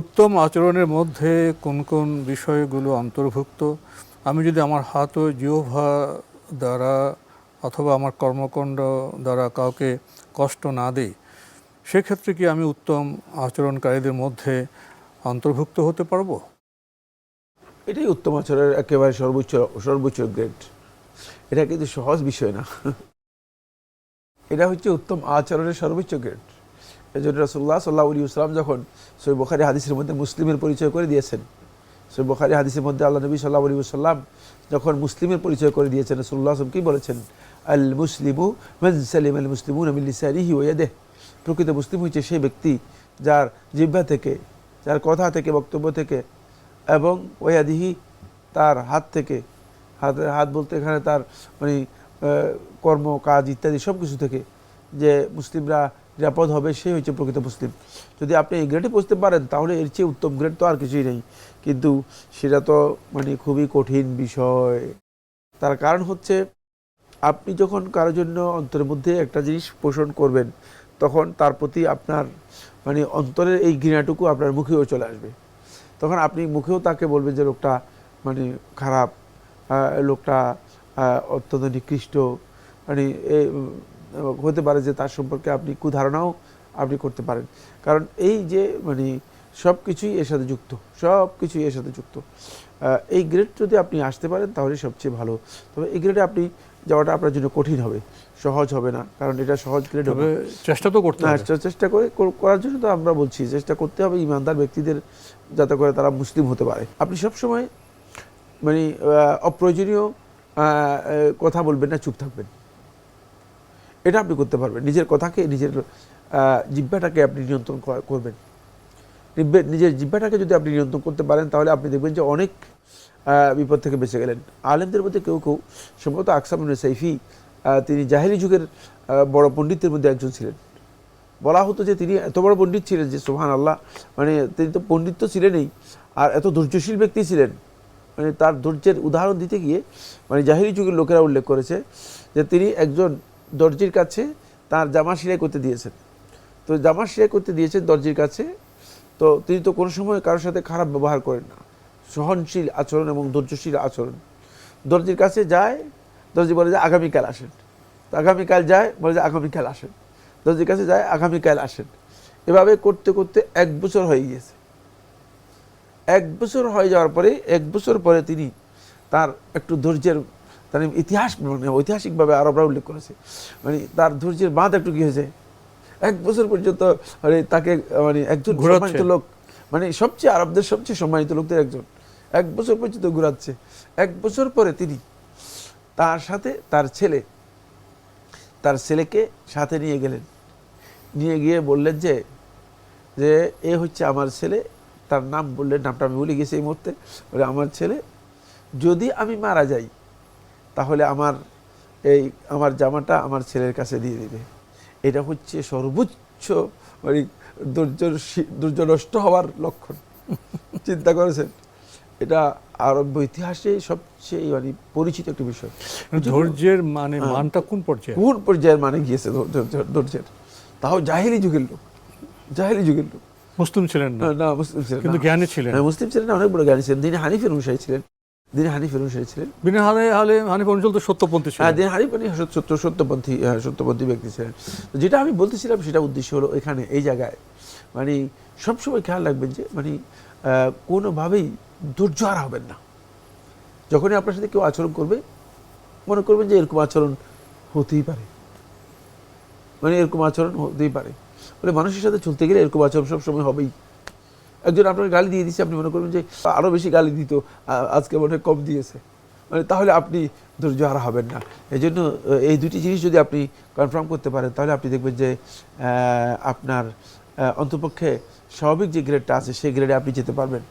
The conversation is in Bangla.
উত্তম আচরণের মধ্যে কোন কোন বিষয়গুলো অন্তর্ভুক্ত? আমি যদি আমার হাত ও জিহ্বা দ্বারা অথবা আমার কর্মকাণ্ড দ্বারা কাউকে কষ্ট না দিই, সেক্ষেত্রে কি আমি উত্তম আচরণকারীদের মধ্যে অন্তর্ভুক্ত হতে পারব? এটাই উত্তম আচরণের একেবারে সর্বোচ্চ সর্বোচ্চ গ্রেড এটা কিন্তু সহজ বিষয় না। এটা হচ্ছে উত্তম আচরণের সর্বোচ্চ গ্রেড এই জন্য রসুল্লাহ সাল্লাহ আলী ইসলাম যখন সৈ বখারি হাদিসের মধ্যে মুসলিমের পরিচয় করে দিয়েছেন সৈ বখারি হাদিসের মধ্যে আল্লাহ নবী সাল্লাহ আলী সাল্লাম যখন মুসলিমের পরিচয় করে দিয়েছেন রসুল্লাহ আসলাম কি বলেছেন? আল মুসলিমু সালিম আল মুসলিমু নমিল্লিসারিহি ওয়াদেহ প্রকৃত মুসলিম হচ্ছে সেই ব্যক্তি যার জিহ্বা থেকে, যার কথা থেকে, বক্তব্য থেকে এবং ওয়াদিহি তার হাত থেকে, হাত হাত বলতে এখানে তার মানে কর্ম, কাজ ইত্যাদি সব কিছু থেকে যে মুসলিমরা নিরাপদ হবে, সে হচ্ছে প্রকৃত মুসলিম। যদি আপনি এই গ্রেডে পৌঁছতে পারেন, তাহলে এর চেয়ে উত্তম গ্রেড তো আর কিছুই নেই। কিন্তু সেটা তো মানে খুবই কঠিন বিষয়। তার কারণ হচ্ছে, আপনি যখন কারোর জন্য অন্তরের মধ্যে একটা জিনিস পোষণ করবেন, তখন তার প্রতি আপনার মানে অন্তরের এই ঘৃণাটুকু আপনার মুখেও চলে আসবে। তখন আপনি মুখেও তাকে বলবেন যে, লোকটা মানে খারাপ লোকটা অত্যন্ত নিকৃষ্ট। মানে হতে পারে যে তার সম্পর্কে আপনি কুধারণাও আপনি করতে পারেন। কারণ এই যে মানে সব কিছুই এর সাথে যুক্ত সব কিছুই এর সাথে যুক্ত। এই গ্রেড যদি আপনি আসতে পারেন তাহলে সবচেয়ে ভালো। তবে এই গ্রেডে আপনি যাওয়াটা আপনার জন্য কঠিন হবে সহজ হবে না কারণ এটা সহজ গ্রেড হবে। চেষ্টা তো করতে হবে। চেষ্টা করে করার জন্য তো আমরা বলছি চেষ্টা করতে হবে ইমানদার ব্যক্তিদের যাতে করে তারা মুসলিম হতে পারে। আপনি সবসময় মানে অপ্রয়োজনীয় কথা বলবেন না চুপ থাকবেন। এটা আপনি করতে পারবেন। নিজের কথাকে নিজের আহ, জিহ্বাটাকে আপনি নিয়ন্ত্রণ করবেন। নিজের জিহ্বাটাকে যদি আপনি নিয়ন্ত্রণ করতে পারেন তাহলে আপনি দেখবেন যে অনেক বিপদ থেকে বেঁচে গেলেন। আলেমদের মধ্যে কেউ কেউ সম্ভবত আকসাম সাইফি তিনি জাহেলি যুগের বড় পণ্ডিতের মধ্যে একজন ছিলেন। বলা হতো যে তিনি এত বড় পণ্ডিত ছিলেন যে সোহান আল্লাহ মানে তিনি তো পণ্ডিত তো ছিলেনই আর এত ধৈর্যশীল ব্যক্তি ছিলেন। মানে তার ধৈর্যের উদাহরণ দিতে গিয়ে মানে জাহিরি যুগের লোকেরা উল্লেখ করেছে যে তিনি একজন দর্জির কাছে তার জামা সেলাই করতে দিয়েছেন। তো জামা সেলাই করতে দিয়েছেন দর্জির কাছে। তো তিনি তো কোনো সময় কারোর সাথে খারাপ ব্যবহার করেন না। সহনশীল আচরণ এবং ধৈর্যশীল আচরণ। দর্জির কাছে যায়, দর্জি বলে যে আগামীকাল আসেন। তো আগামীকাল যায়, বলে যে আগামীকাল আসেন। দর্জির কাছে যায়, আগামীকাল আসেন। এভাবে করতে করতে এক বছর হয়ে গিয়েছে। এক বছর হয়ে যাওয়ার পরে, এক বছর পরে তিনি তার একটু ধৈর্যের তার ইতিহাস মানে ঐতিহাসিকভাবে আরবরা উল্লেখ করেছে। মানে তার ধৈর্যের বাঁধ একটু কি হয়েছে? এক বছর পর্যন্ত মানে তাকে মানে একজন। সম্মানিত লোক মানে সবচেয়ে আরবদের সবচেয়ে সম্মানিত লোকদের একজন। এক বছর পর্যন্ত ঘুরাচ্ছে। এক বছর পরে তিনি তার সাথে তার ছেলে তার ছেলেকে সাথে নিয়ে গেলেন। নিয়ে গিয়ে বললেন যে যে এ হচ্ছে আমার ছেলে তার নাম বললেন নামটা আমি ভুলে গেছি এই মুহূর্তে। বলে আমার ছেলে যদি আমি মারা যাই তাহলে আমার এই আমার জামাটা আমার ছেলের কাছে দিয়ে দিবে। এটা হচ্ছে সর্বোচ্চ মানে ধৈর্য নষ্ট হওয়ার লক্ষণ। চিন্তা করেছেন? এটা আরব ইতিহাসে সবচেয়ে মানে পরিচিত একটি বিষয়। ধৈর্যের মানে হ্যাঁ। মানটা কোন পর্যায়ে? কোন পর্যায়ের মানে গিয়েছে ধৈর্য- ধৈর্য- ধৈর্যের? তাও জাহিলি যুগের লোক। জাহিলি যুগের লোক। মুসলিম ছিলেন না? না মুসলিম ছিলেন কিন্তু। জ্ঞানী ছিলেন। হ্যাঁ, মুসলিম ছিলেন অনেক বড় জ্ঞানী ছিলেন। তিনি হানিফের অনুসারী ছিলেন। দিনে হানিফের অনুসারী ছিলেন বিনা হানিফ অঞ্চল তো সত্যপন্থী ছিল হ্যাঁ দিনে হানিফ মানে সত্য সত্যপন্থী হ্যাঁ, সত্যপন্থী ব্যক্তি ছিলেন। তো যেটা আমি বলতেছিলাম সেটা উদ্দেশ্য হলো এখানে এই জায়গায়। মানে সবসময় খেয়াল রাখবেন যে মানে কোনোভাবেই ধৈর্য হারা হবেন না। যখনই আপনার সাথে কেউ আচরণ করবে মনে করবেন যে এরকম আচরণ হতেই পারে। মানে এরকম আচরণ হতেই পারে। মানে মানুষের সাথে চলতে গেলে এরকম আচরণ সবসময় হবেই। একজন আপনাকে গালি দিয়ে দিচ্ছে আপনি মনে করবেন যে আরও বেশি গালি দিত আজকে মনে কম দিয়েছে। মানে তাহলে আপনি ধৈর্য হারা হবেন না। এই জন্য এই দুটি জিনিস যদি আপনি কনফার্ম করতে পারেন, তাহলে আপনি দেখবেন যে আপনার অন্তপক্ষে স্বাভাবিক যে গ্রেডটা আছে, সেই গ্রেডে আপনি যেতে পারবেন।